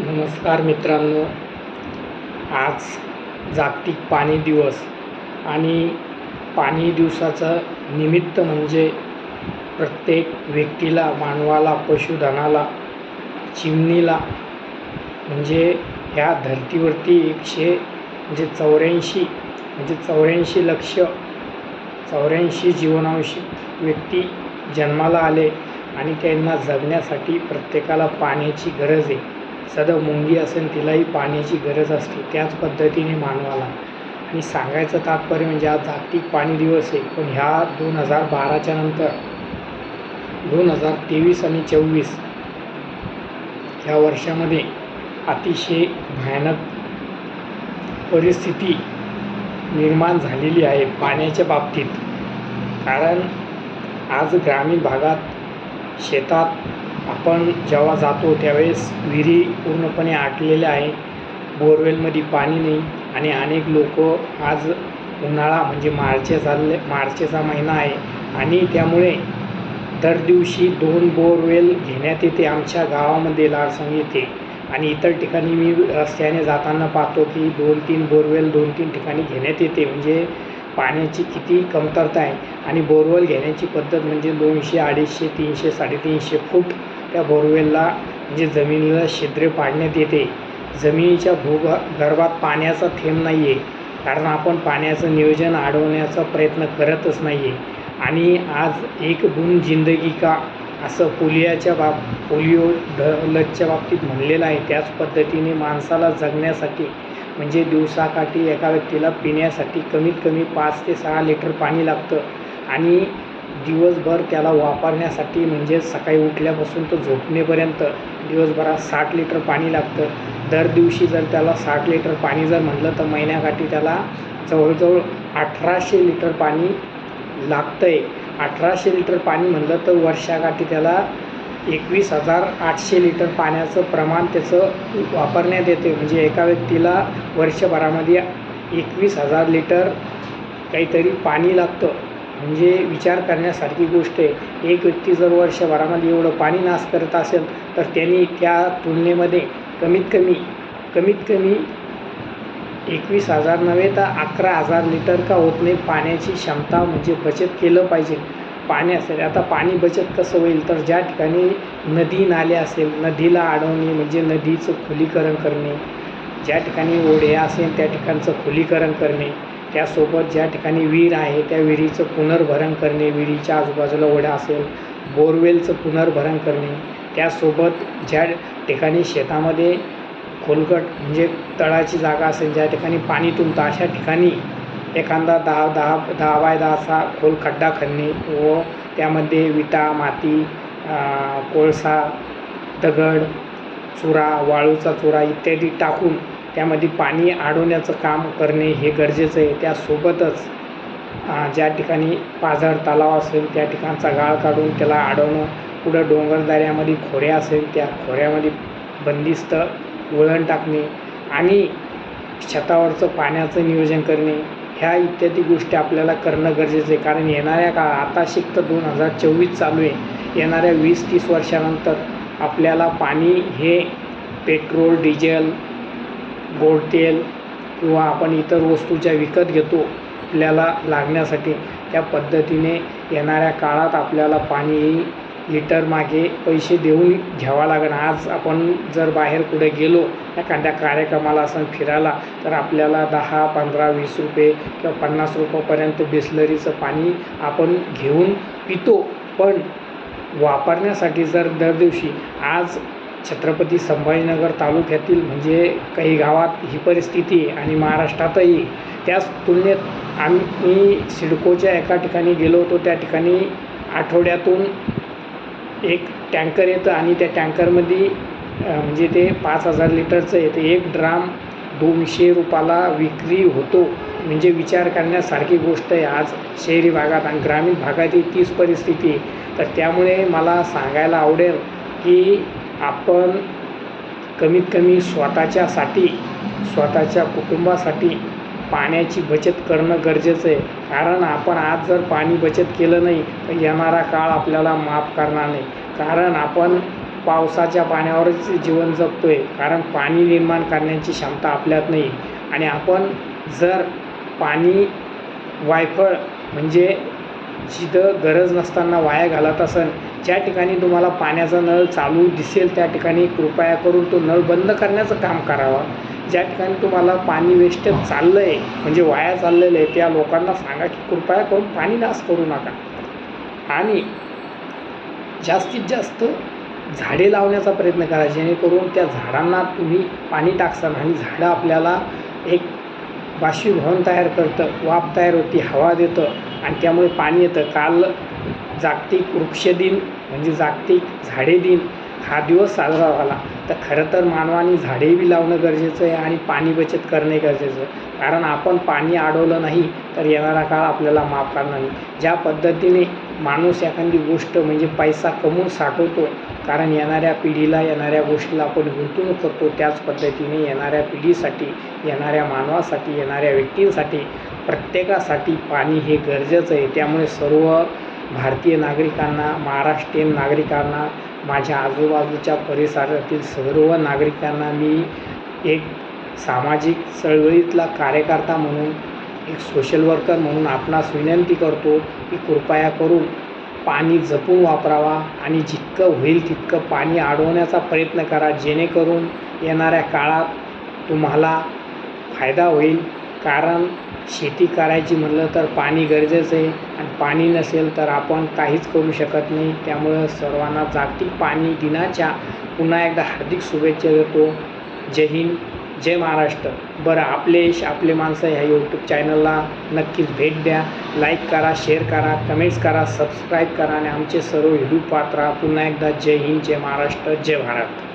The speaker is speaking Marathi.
नमस्कार मित्रांनो. आज जागतिक पाणी दिवस आणि पाणी दिवसाचं निमित्त म्हणजे प्रत्येक व्यक्तीला मानवाला पशुधनाला चिमणीला म्हणजे ह्या धरतीवरती एकशे म्हणजे चौऱ्याऐंशी म्हणजे चौऱ्याऐंशी लक्ष चौऱ्याऐंशी जीवनांशी व्यक्ती जन्माला आले आणि त्यांना जगण्यासाठी प्रत्येकाला पाण्याची गरज आहे. साधं मुंगी असेल तिलाही पाण्याची गरज असते. त्याच पद्धतीने मानवाला. आणि सांगायचं तात्पर्य म्हणजे आज जागतिक पाणी दिवस आहे. पण ह्या दोन हजार बाराच्या नंतर दोन हजार तेवीस आणि चोवीस ह्या वर्षामध्ये अतिशय भयानक परिस्थिती निर्माण झालेली आहे पाण्याच्या बाबतीत. कारण आज ग्रामीण भागात शेतात आपण जेव्हा जातो त्यावेळेस विहिरी पूर्णपणे आटलेल्या आहे बोरवेलमध्ये पाणी नाही आणि अनेक लोक आज उन्हाळा म्हणजे मार्च चालले मार्चचा महिना आहे आणि त्यामुळे दर दिवशी दोन बोरवेल घेण्यात येते आमच्या गावामध्ये लाडसंग येते आणि इतर ठिकाणी मी रस्त्याने जाताना पाहतो की दोन तीन बोरवेल दोन तीन ठिकाणी घेण्यात येते. म्हणजे पाण्याची किती कमतरता आहे. आणि बोरवेल घेण्याची पद्धत म्हणजे दोनशे अडीचशे तीनशे साडेतीनशे फूट त्या बोरवेलला म्हणजे जमिनीला छिद्रे पाडण्यात येते. जमिनीच्या भूग गर्भात पाण्याचा थेंब नाही आहे कारण आपण पाण्याचं नियोजन अडवण्याचा प्रयत्न करतच नाही आहे आणि आज एक गुण जिंदगी का? असं पोलिओच्या बाब पोलिओ ढलच्या बाबतीत म्हणलेलं आहे. त्याच पद्धतीने माणसाला जगण्यासाठी म्हणजे दिवसाकाठी एका व्यक्तीला पिण्यासाठी कमीत कमी पाच ते सहा लिटर पाणी लागतं. आणि दिवसभर त्याला वापरण्यासाठी म्हणजे सकाळी उठल्यापासून तो झोपणेपर्यंत दिवसभरात साठ लिटर पाणी लागतं. दर दिवशी जर त्याला साठ लिटर पाणी जर म्हटलं तर महिन्याकाठी त्याला जवळजवळ अठराशे लिटर पाणी लागतं आहे अठराशे लिटर पाणी म्हणलं तर वर्षाकाठी त्याला एकवीस हजार आठशे लिटर पाण्याचं प्रमाण त्याचं वापरण्यात येते म्हणजे एका व्यक्तीला वर्षभरामध्ये एकवीस हजार लिटर काहीतरी पाणी लागतं. म्हणजे विचार करण्यासारखी गोष्ट आहे. एक व्यक्ती जर वर्षभरामध्ये एवढं पाणी नाश करत असेल तर त्यांनी त्या तुलनेमध्ये कमीत कमी कमीत कमी एकवीस हजार नव्हे तर अकरा हजार लिटर का होत नाही पाण्याची क्षमता म्हणजे बचत केलं पाहिजे. पाणी असेल आता पाणी बचत कसं होईल? तर ज्या ठिकाणी नदी नाले असेल नदीला अडवणे म्हणजे नदीचं खोलीकरण करणे. ज्या ठिकाणी ओढ्या असेल त्या ठिकाणचं खोलीकरण करणे. त्यासोबत ज्या ठिकाणी विहीर आहे त्या विहिरीचं पुनर्भरण करणे विहिरीच्या आजूबाजूला ओढा असेल बोरवेलचं पुनर्भरण करणे त्यासोबत ज्या ठिकाणी शेतामध्ये खोलगट म्हणजे तळाची जागा असेल ज्या ठिकाणी पाणी तुंबतं अशा ठिकाणी एखादा दहा दहा दहा बाय दहाचा खोल खड्डा खणणे व त्यामध्ये विटा माती कोळसा दगड चुरा वाळूचा चुरा इत्यादी टाकून त्यामध्ये पाणी अडवण्याचं काम करणे हे गरजेचं आहे. त्यासोबतच ज्या ठिकाणी पाझर तलाव असेल त्या ठिकाणचा गाळ काढून त्याला अडवणं पुढं डोंगरदऱ्यामध्ये खोऱ्या असेल त्या खोऱ्यामध्ये बंदिस्त वळण टाकणे आणि छतावरचं पाण्याचं नियोजन करणे ह्या इत्यादी गोष्टी आपल्याला करणं गरजेचं आहे. कारण येणाऱ्या काळ आता शिकतं दोन हजार चोवीस चालू आहे. येणाऱ्या वीस तीस वर्षानंतर आपल्याला पाणी हे पेट्रोल डिझेल गोड तेल किंवा आपण इतर वस्तू ज्या विकत घेतो आपल्याला लागण्यासाठी त्या पद्धतीने येणाऱ्या काळात आपल्याला पाणी लिटर मागे पैसे देऊन घ्यावा लागेल. आज आपण जर बाहेर कुठे गेलो एखाद्या कार्यक्रमाला असं फिरायला तर आपल्याला दहा पंधरा वीस रुपये किंवा पन्नास रुपयापर्यंत बिस्लरीचं पाणी आपण घेऊन पितो. पण वापरण्यासाठी जर दर दिवशी आज छत्रपती संभाजीनगर तालुक्यातील म्हणजे काही गावात ही परिस्थिती आणि महाराष्ट्रातही त्याच तुलनेत आम्ही सिडकोच्या एका ठिकाणी गेलो होतो. त्या ठिकाणी आठवड्यातून एक टँकर येतं आणि त्या टँकरमध्ये म्हणजे ते पाच हजार लिटरचं येतं. एक ड्राम दोनशे रुपयाला विक्री होतो. म्हणजे विचार करण्यासारखी गोष्ट आहे. आज शहरी भागात आणि ग्रामीण भागातही तीच परिस्थिती आहे. तर त्यामुळे मला सांगायला आवडेल की आपण कमीत कमी स्वतःच्यासाठी स्वतःच्या कुटुंबासाठी पाण्याची बचत करणं गरजेचं आहे. कारण आपण आज जर पाणी बचत केलं नाही तर येणारा काळ आपल्याला माफ करणार नाही. कारण आपण पावसाच्या पाण्यावरच जीवन जगतो आहे कारण पाणी निर्माण करण्याची क्षमता आपल्यात नाही. आणि आपण जर पाणी वायफळ म्हणजे जिथं गरज नसताना वाया घालत असेल ज्या ठिकाणी तुम्हाला पाण्याचा नळ चालू दिसेल त्या ठिकाणी कृपया करून तो नळ बंद करण्याचं काम करावं. ज्या ठिकाणी तुम्हाला पाणी वेस्ट चाललं आहे म्हणजे वाया चाललेलं आहे त्या लोकांना सांगा की कृपया करून पाणी नाश करू नका. आणि जास्तीत जास्त झाडे लावण्याचा प्रयत्न करा जेणेकरून त्या झाडांना तुम्ही पाणी टाकसान आणि झाडं आपल्याला एक बाष्पीभवन तयार करतं वाफ तयार होती हवा देतं आणि त्यामुळे पाणी येतं. काल जागतिक वृक्ष दिन म्हणजे जागतिक झाडे दिन हा दिवस साजरा झाला. तर खरं तर मानवाने झाडे बी लावणं गरजेचं आहे आणि पाणी बचत करणे गरजेचं आहे. कारण आपण पाणी अडवलं नाही तर येणारा काळ आपल्याला माफ करणार नाही. ज्या पद्धतीने माणूस एखादी गोष्ट म्हणजे पैसा कमवून साठवतो कारण येणाऱ्या पिढीला येणाऱ्या गोष्टीला आपण गुंतवणूक करतो त्याच पद्धतीने येणाऱ्या पिढीसाठी येणाऱ्या मानवासाठी येणाऱ्या व्यक्तींसाठी प्रत्येकासाठी पाणी हे गरजेचं आहे. त्यामुळे सर्व भारतीय नागरिकांना महाराष्ट्रीयन नागरिकांना माझ्या आजूबाजूच्या परिसरातील सर्व नागरिकांना मी एक सामाजिक चळवळीतला कार्यकर्ता म्हणून एक सोशल वर्कर म्हणून आपणास विनंती करतो की कृपया करून पाणी जपून वापरावा आणि जितकं होईल तितकं पाणी अडवण्याचा प्रयत्न करा जेणेकरून येणाऱ्या काळात तुम्हाला फायदा होईल. कारण शेती करायची म्हटलं तर पाणी गरजेचं आहे. आणि पाणी नसेल तर आपण काहीच करू शकत नाही. त्यामुळं सर्वांना जागतिक पाणी दिनाच्या पुन्हा एकदा हार्दिक शुभेच्छा देतो. जय हिंद जय महाराष्ट्र. बरं आपले यश आपले माणसं ह्या यूट्यूब चॅनलला नक्कीच भेट द्या. लाईक करा शेअर करा कमेंट्स करा सबस्क्राईब करा. आणि आमचे सर्व व्हिडिओ पात्रा पुन्हा एकदा जय हिंद जय महाराष्ट्र जय भारत.